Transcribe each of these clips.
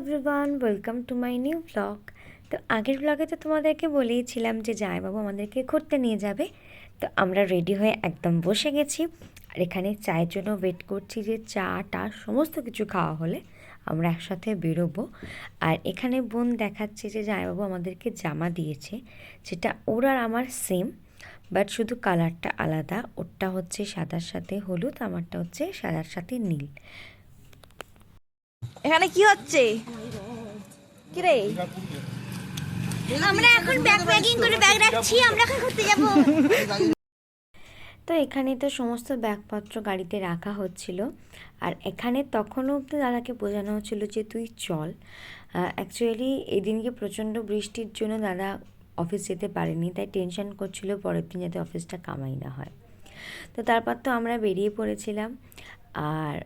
Everyone welcome to my new blog তো আগের ব্লগে তো তোমাদেরকে বলেইছিলাম যে জামাইবাবু আমাদেরকে ঘুরতে নিয়ে যাবে। তো আমরা রেডি হয়ে একদম বসে গেছি। আর এখানে চায়ের জন্য ওয়েট করছি যে চা, টা, সমস্ত কিছু খাওয়া হলে আমরা একসাথে বেরোবো। আর এখানে বোন দেখাচ্ছে যে জামাইবাবু আমাদেরকে জামা দিয়েছে, যেটা ওর আর আমার সেম বাট শুধু কালারটা আলাদা। ওরটা হচ্ছে সাদার সাথে হলুদ, আমারটা হচ্ছে সাদার সাথে নীল। এখানে কি হচ্ছে? কি রে আমরা এখন ব্যাগ প্যাকিং করে ব্যাগ রাখছি, আমরা এখন ঘুরতে যাব। তো এখানে তো সমস্ত ব্যাগপত্র গাড়িতে রাখা হচ্ছিল। আর এখানে তখন অব্দি দাদাকে বোঝানো হচ্ছিল যে তুই চল। অ্যাকচুয়ালি এদিনকে প্রচণ্ড বৃষ্টির জন্য দাদা অফিস যেতে পারেনি, তাই টেনশন করছিল পরের দিন যাতে অফিসটা কামাই না হয়। তো তারপর তো আমরা বেরিয়ে পড়েছিলাম। আর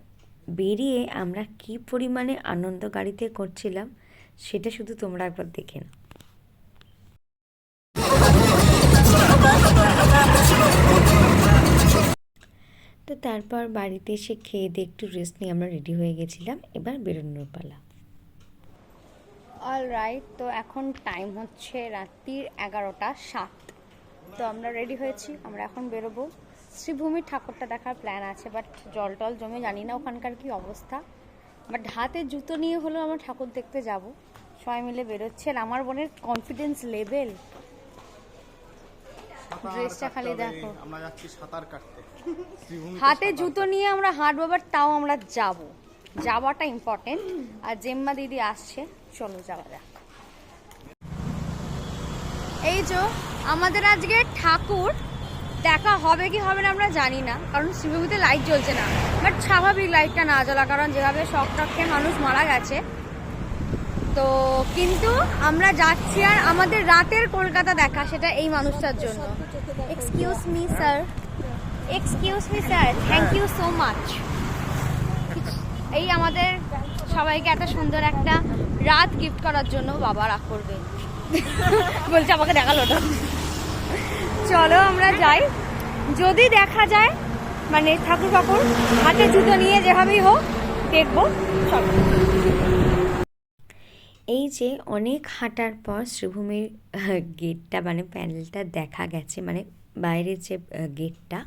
বেরিয়ে আমরা কি পরিমাণে আনন্দ গাড়িতে করছিলাম, সেটা শুধু তোমরা একবার দেখে নাও। তো তারপর বাড়িতে এসে খেয়ে দিয়ে একটু রেস্ট নিয়ে আমরা রেডি হয়ে গেছিলাম, এবার বেরোনোর পালা। অল রাইট তো এখন টাইম হচ্ছে রাত্রির এগারোটা সাত। তো আমরা রেডি হয়েছি, আমরা এখন বেরোবো। শ্রীভূমির ঠাকুরটা দেখার প্ল্যান আছে বাট জল টল জমে জানি না ওখানকার কি অবস্থা। বাট হাতে জুতো নিয়ে হলেও আমরা ঠাকুর দেখতে যাব। সবাই মিলে বেরোচ্ছে আর আমার বোনের কনফিডেন্স লেভেল ড্রেসটা খালি দেখো। আমরা যাচ্ছি সাঁতার কাটতে। হাতে জুতো নিয়ে আমরা হাঁটবো বাট তাও আমরা যাব। যাওয়াটা ইম্পর্টেন্ট আর জেম্মা দিদি আসছে চলো যাওয়া যাক। এই যে আমাদের আজকে ঠাকুর দেখা হবে কি হবে না আমরা জানি না, কারণ শিবভূমিতে লাইট জ্বলছে না। বাট স্বাভাবিক লাইটটা না জ্বলা, কারণ যেভাবে শখ টক খেয়ে মানুষ মারা গেছে। তো কিন্তু আমরা যাচ্ছি আর আমাদের রাতের কলকাতা দেখা, সেটা এই মানুষটার জন্য। Excuse me sir excuse me sir thank you so much এই আমাদের সবাইকে এত সুন্দর একটা রাত গিফট করার জন্য বাবা রাগ করবে। বলছে আমাকে দেখাল না। চলো আমরা যাই। যদি দেখা যায় মানে ঠাকুর ঠাকুর হাতে জুতো নিয়ে যেভাবেই হোক, দেখব। চলো। এই যে অনেক হাঁটার পর শ্রীভূমির গেটটা মানে প্যান্ডেলটা দেখা গেছে মানে বাইরের যে গেটটা,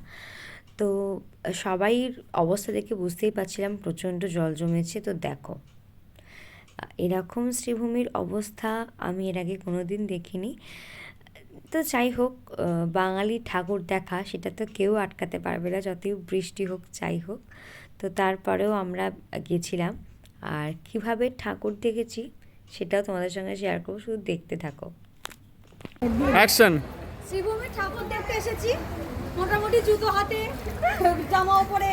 তো সবাই অবস্থা দেখে বুঝতেই পারছিলাম প্রচণ্ড জল জমেছে, তো দেখো। এরকম শ্রীভূমির অবস্থা আমি এর আগে কোনো দিন দেখিনি। তো যাই হোক বাঙালি ঠাকুর দেখা সেটা তো কেউ আটকাতে পারবে না যতই বৃষ্টি হোক যাই হোক। তো তারপরেও আমরা গেছিলাম। আর কীভাবে ঠাকুর দেখেছি সেটাও তোমাদের সঙ্গে শেয়ার করব শুধু দেখতে থাকো। অ্যাকশন শ্রীভূমি ঠাকুর দেখতে এসেছি মোটামুটি জুতো হাতে জামা পরে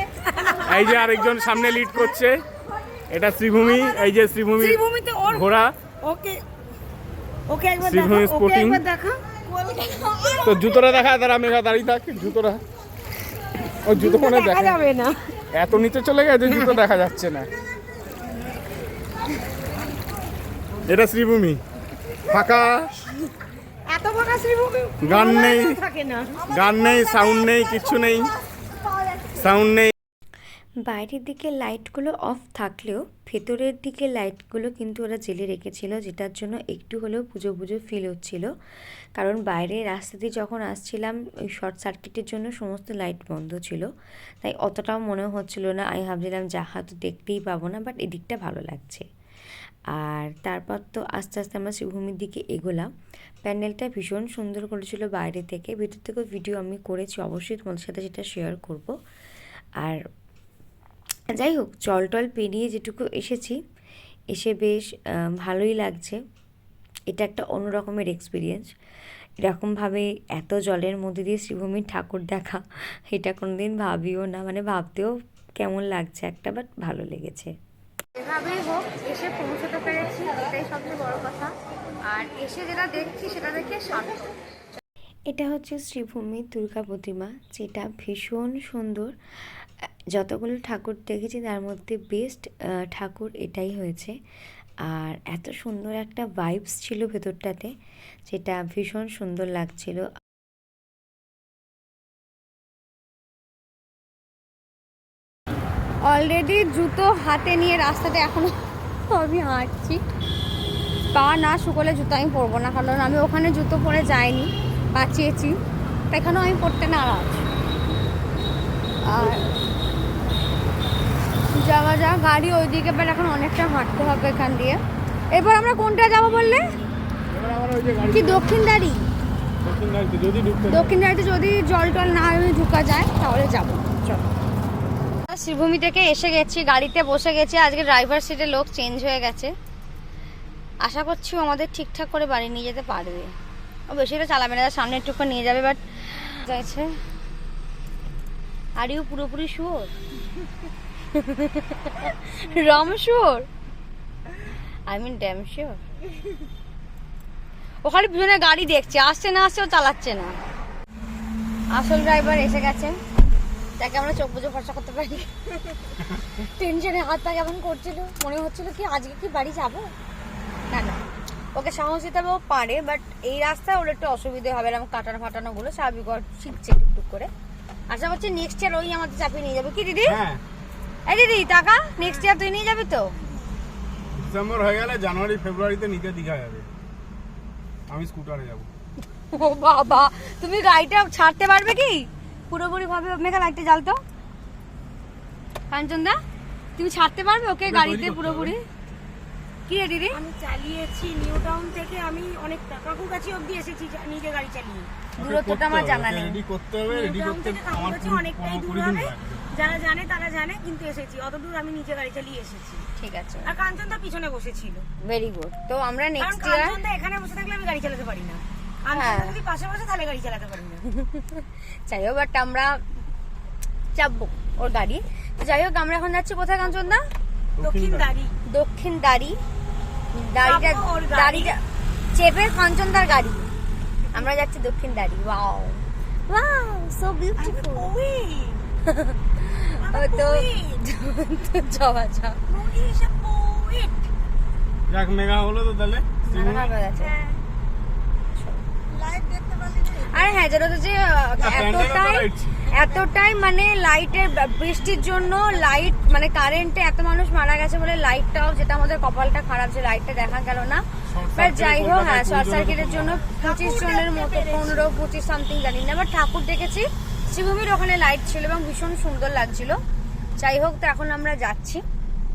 এই যে আরেকজন সামনে লিড করছে এটা শ্রীভূমি এই যে শ্রীভূমি শ্রীভূমিতে ওর ঘোড়া। ওকে ওকে একবার দেখা ওকে একবার দেখা। তো জুতোটা দেখা তারা মেঘা দাঁড়িয়ে থাক জুতোটা। ও জুতো মনে দেখা যাবে না। এত নিচে চলে গেছে জুতো দেখা যাচ্ছে না। এটা শ্রীভূমি। ফাঁকা। এত ফাঁকা শ্রীভূমি গান নেই। গান নেই সাউন্ড নেই কিচ্ছু নেই। সাউন্ড নেই। বাইরের দিকে লাইটগুলো অফ থাকলেও ভেতরের দিকে লাইটগুলো কিন্তু ওরা জেলে রেখেছিল, যেটার জন্য একটু হলেও পুজো পুজো ফিল হচ্ছিল। কারণ বাইরে রাস্তা দিয়ে যখন আসছিলাম, ওই শর্ট সার্কিটের জন্য সমস্ত লাইট বন্ধ ছিল। তাই অতটাও মনে হচ্ছিল না। আমি ভাবছিলাম যাহা তো দেখতেই পাবো না বাট এদিকটা ভালো লাগছে। আর তারপর তো আস্তে আস্তে আমরা শিবভূমির দিকে এগোলাম। প্যান্ডেলটা ভীষণ সুন্দর করেছিল বাইরে থেকে। ভিতর থেকেও ভিডিও আমি করেছি, অবশ্যই তোমাদের সাথে সেটা শেয়ার করব। আর যাই হোক জল টল পেরিয়ে যেটুকু এসেছি এসে বেশ ভালোই লাগছে। এটা একটা অন্য রকমের এক্সপিরিয়েন্স এরকমভাবে এত জলের মধ্যে দিয়ে শ্রীভূমির ঠাকুর দেখা এটা কোনোদিন ভাবিও না মানে ভাবতেও কেমন লাগছে একটা বাট ভালো লেগেছে। যেভাবেই হোক এসে পৌঁছতে পেরেছি এটাই সবচেয়ে বড় কথা। আর এসে যেটা দেখছি সেটা দেখে এটা হচ্ছে শ্রীভূমির দুর্গা প্রতিমা যেটা ভীষণ সুন্দর। যতগুলো ঠাকুর দেখেছি, তার মধ্যে বেস্ট ঠাকুর এটাই হয়েছে। আর এত সুন্দর একটা ভাইবস ছিল ভেতরটাতে যেটা ভীষণ সুন্দর লাগছিল। অলরেডি জুতো হাতে নিয়ে রাস্তাতে এখনও আমি হাঁটছি। পা না শুকোলে জুতো আমি পরবো না, কারণ আমি ওখানে জুতো পরে যাইনি, বাঁচিয়েছি। এখানেও আমি পরতে নারাজ। আর যাওয়া যা গাড়ি ওইদিকে এবার এখন অনেকটা হাঁটতে হবে এখান দিয়ে। এরপর আমরা কোনটা যাব বললে? ওই কি দক্ষিণ দাঁড়ি? দক্ষিণ যদি দাঁড়িতে যদি জল টল না ঢুকা যায় তাহলে যাব। চলো। শ্রীভূমি থেকে এসে গেছি গাড়িতে বসে গেছি। আজকে ড্রাইভার সিটে লোক চেঞ্জ হয়ে গেছে। আশা করছি আমাদের ঠিকঠাক করে বাড়ি নিয়ে যেতে পারবে। ও বেশিটা চালাবে না সামনে একটু করে নিয়ে যাবে বাট যাইছে আর ইউ পুরোপুরি শুয়োর রাম শুয়োর আই মিন ড্যাম শিওর ও পিছনে গাড়ি দেখছে, আসছে না আসছে ও চালাচ্ছে না। আসল ড্রাইভার এসে গেছে। তাকে আমরা চোখ বুঝে ভরসা করতে পারি। টেনশনে হাত পা কেমন করছিল? মনে হচ্ছিল কি আজকে কি বাড়ি যাব? না না। ওকে সাহস দিতে হবে, ও পারে বাট এই রাস্তায় ওর একটু অসুবিধে হবে। এরকম কাটানো ফাটানো গুলো স্বাভাবিক শিখছে টুকটুক করে। আশা করছি নেক্সট ইয়ার ওই আমাদের চাপিয়ে নিয়ে যাবে। কি দিদি? হ্যাঁ। এই দিদি টাকা নেক্সট ইয়ার তুই নিয়ে যাবি তো? ডিসেম্বর হয়ে গেলে জানুয়ারি ফেব্রুয়ারিতে নিচে দীঘা যাবে। আমি স্কুটারে যাব। ও বাবা তুমি গাড়িটা ছাড়তে পারবে কি? পুরোপুরি ভাবে মেঘা লাইটটা জ্বালতো। কাঞ্চনদা তুমি ছাড়তে পারবে ওকে গাড়িতে পুরোপুরি? কি রে দিদি? আমি চালিয়েছি নিউ টাউন থেকে আমি অনেক কাকুর কাছে অবধি এসেছি নিজে গাড়ি চালিয়ে। দূরত্বটা আমার জানা নেই। রেডি করতে হবে রেডি করতে আমার অনেকটাই দূর হবে। যারা জানে তারা জানে কিন্তু এসেছি। অত দূর আমি নিজে গাড়ি চালিয়ে এসেছি। ঠিক আছে। আর কাঞ্চনদা পিছনে বসেছিল। ভেরি গুড তো আমরা কারণ নেক্সট ইয়ার কাঞ্চনদা এখানে বসে থাকলে আমি গাড়ি চালাতে পারি না। হ্যাঁ। কাঞ্চনদা যদি পাশে বসে তাহলে গাড়ি চালাতে পারি না। যাই হোক বাট আমরা চাপবো ওর গাড়ি। তো যাই হোক আমরা এখন যাচ্ছি কোথায় কাঞ্চনদা? দক্ষিণ দাঁড়ি। দক্ষিণ দাড়ি। দাড়িটা চাপবো ওর গাড়ি। দাড়িটা চেপে কাঞ্চনদার গাড়ি। আমরা যাচ্ছি দক্ষিণ দাড়ি। ওয়াও ওয়াও সো বিউটিফুল তো যাওয়া যা যাক মেগা হলো তো তাহলে। আরে হ্যাঁ যেটা হচ্ছে এতটাই এতটাই মানে লাইটের বৃষ্টির জন্য লাইট মানে কারেন্টে এত মানুষ মারা গেছে বলে লাইটটাও যেটা আমাদের কপালটা খারাপ যে লাইটটা দেখা গেল না। বাট যাই হোক হ্যাঁ শর্ট সার্কিটের জন্য পঁচিশ জনের মতো পনেরো পঁচিশ সামথিং জানি না বাট ঠাকুর দেখেছি। শিবভূমির ওখানে লাইট ছিল এবং ভীষণ সুন্দর লাগছিল। যাই হোক, তো এখন আমরা যাচ্ছি।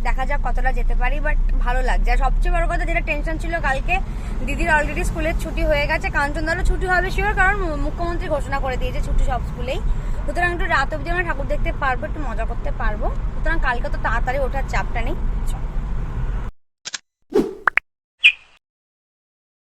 দেখা যাক কতটা যেতে পারি বাট ভালো লাগছে। আর সবচেয়ে বড় কথা, যেটা টেনশন ছিল কালকে, দিদির অলরেডি স্কুলের ছুটি হয়ে গেছে। কাঞ্চনদারও ছুটি হবে শিওর কারণ মুখ্যমন্ত্রী ঘোষণা করে দিয়েছে ছুটি সব স্কুলেই। সুতরাং একটু রাত অব্দি আমরা ঠাকুর দেখতে পারব, একটু মজা করতে পারব। সুতরাং কালকে তো তাড়াতাড়ি ওঠার চাপটা নেই।